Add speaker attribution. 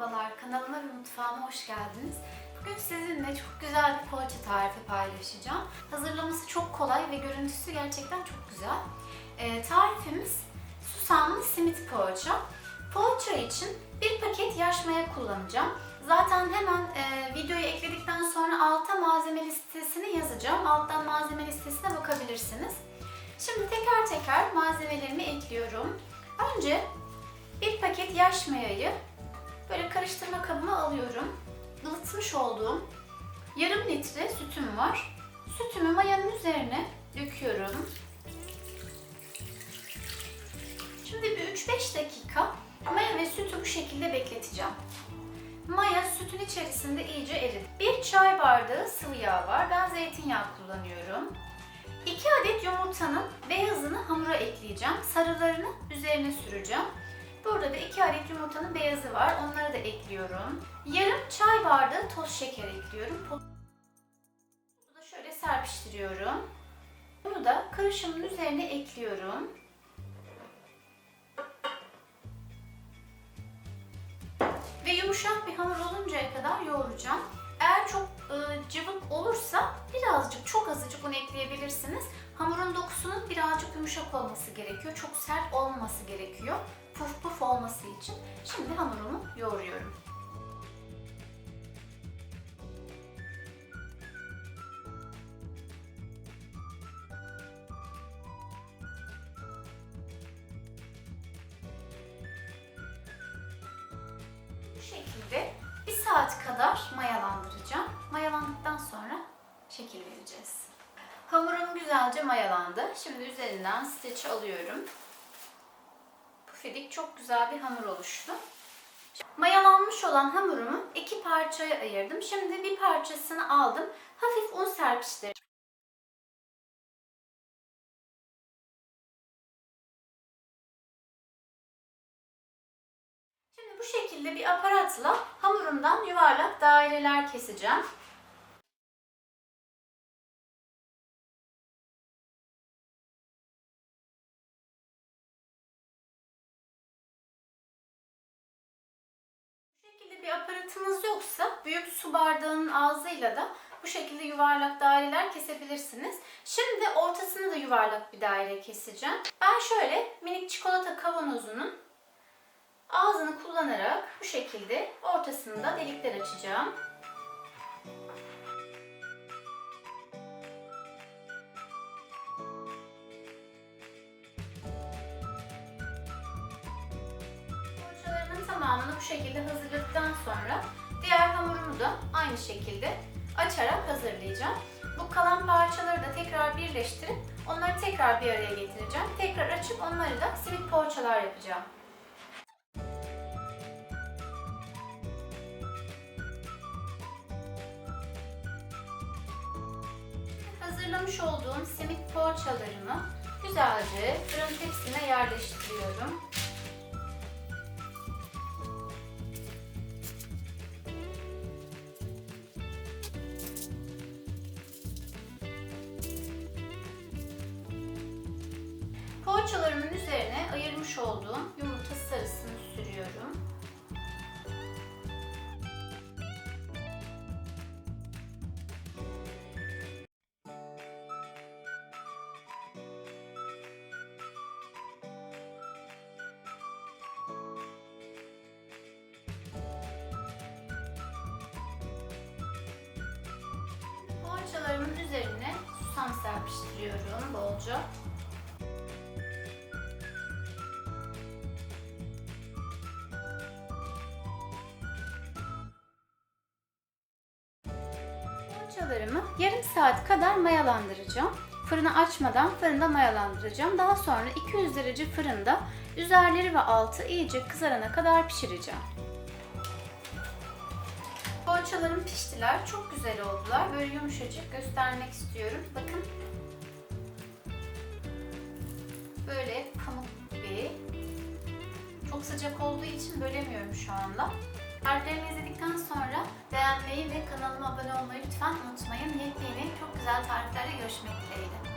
Speaker 1: Merhabalar, kanalıma ve mutfağıma hoş geldiniz. Bugün sizinle çok güzel bir poğaça tarifi paylaşacağım. Hazırlaması çok kolay ve görüntüsü gerçekten çok güzel. Ee, tarifimiz susamlı simit poğaça. Poğaça için bir paket yaş maya kullanacağım. Zaten hemen e, videoyu ekledikten sonra alta malzeme listesini yazacağım. Alttan malzeme listesine bakabilirsiniz. Şimdi teker teker malzemelerimi ekliyorum. Önce bir paket yaş mayayı böyle karıştırma kabıma alıyorum. Ilıtmış olduğum yarım litre sütüm var. Sütümü mayanın üzerine döküyorum. Şimdi bir 3-5 dakika maya ve sütü bu şekilde bekleteceğim. Maya sütün içerisinde iyice eridi. Bir çay bardağı sıvı yağ var. Ben zeytinyağı kullanıyorum. 2 adet yumurtanın beyazını hamura ekleyeceğim. Sarılarını üzerine süreceğim. Burada da 2 adet yumurtanın beyazı var. Onları da ekliyorum. Yarım çay bardağı toz şeker ekliyorum. Tozu da şöyle serpiştiriyorum. Bunu da karışımın üzerine ekliyorum. Ve yumuşak bir hamur oluncaya kadar yoğuracağım. Eğer çok e, cıvık olursa birazcık, çok azıcık un ekleyebilirsiniz. Hamurun dokusunun birazcık yumuşak olması gerekiyor. Çok sert olmaması gerekiyor. Puf puf olması için. Şimdi hamurumu yoğuruyorum. Bu şekilde bir saat kadar mayalandıracağım. Mayalandıktan sonra şekil vereceğiz. Hamurum güzelce mayalandı. Şimdi üzerinden streçi alıyorum. Pufidik çok güzel bir hamur oluştu. Mayalanmış olan hamurumu iki parçaya ayırdım. Şimdi bir parçasını aldım. Hafif un serpiştirdim. Şimdi bu şekilde bir aparatla hamurumdan yuvarlak daireler keseceğim. Bir aparatınız yoksa büyük su bardağının ağzıyla da bu şekilde yuvarlak daireler kesebilirsiniz. Şimdi ortasını da yuvarlak bir daire keseceğim. Ben şöyle minik çikolata kavanozunun ağzını kullanarak bu şekilde ortasında delikler açacağım. Tamamını bu şekilde hazırladıktan sonra diğer hamurumu da aynı şekilde açarak hazırlayacağım. Bu kalan parçaları da tekrar birleştirip onları tekrar bir araya getireceğim. Tekrar açıp onları da simit poğaçalar yapacağım. Hazırlamış olduğum simit poğaçalarımı güzelce fırın tepsine yerleştiriyorum. Poğaçalarımın üzerine ayırmış olduğum yumurta sarısını sürüyorum. Poğaçalarımın üzerine susam serpiştiriyorum bolca. Poğaçalarımı yarım saat kadar mayalandıracağım. Fırını açmadan fırında mayalandıracağım. Daha sonra 200 derece fırında üzerleri ve altı iyice kızarana kadar pişireceğim. Poğaçalarım piştiler. Çok güzel oldular. Böyle yumuşacık göstermek istiyorum. Bakın. Böyle pamuk gibi. Çok sıcak olduğu için bölemiyorum şu anda. Tariflerimi izledikten sonra beğenmeyi ve kanalıma abone olmayı lütfen unutmayın. Yepyeni çok güzel tariflerle görüşmek dileğiyle.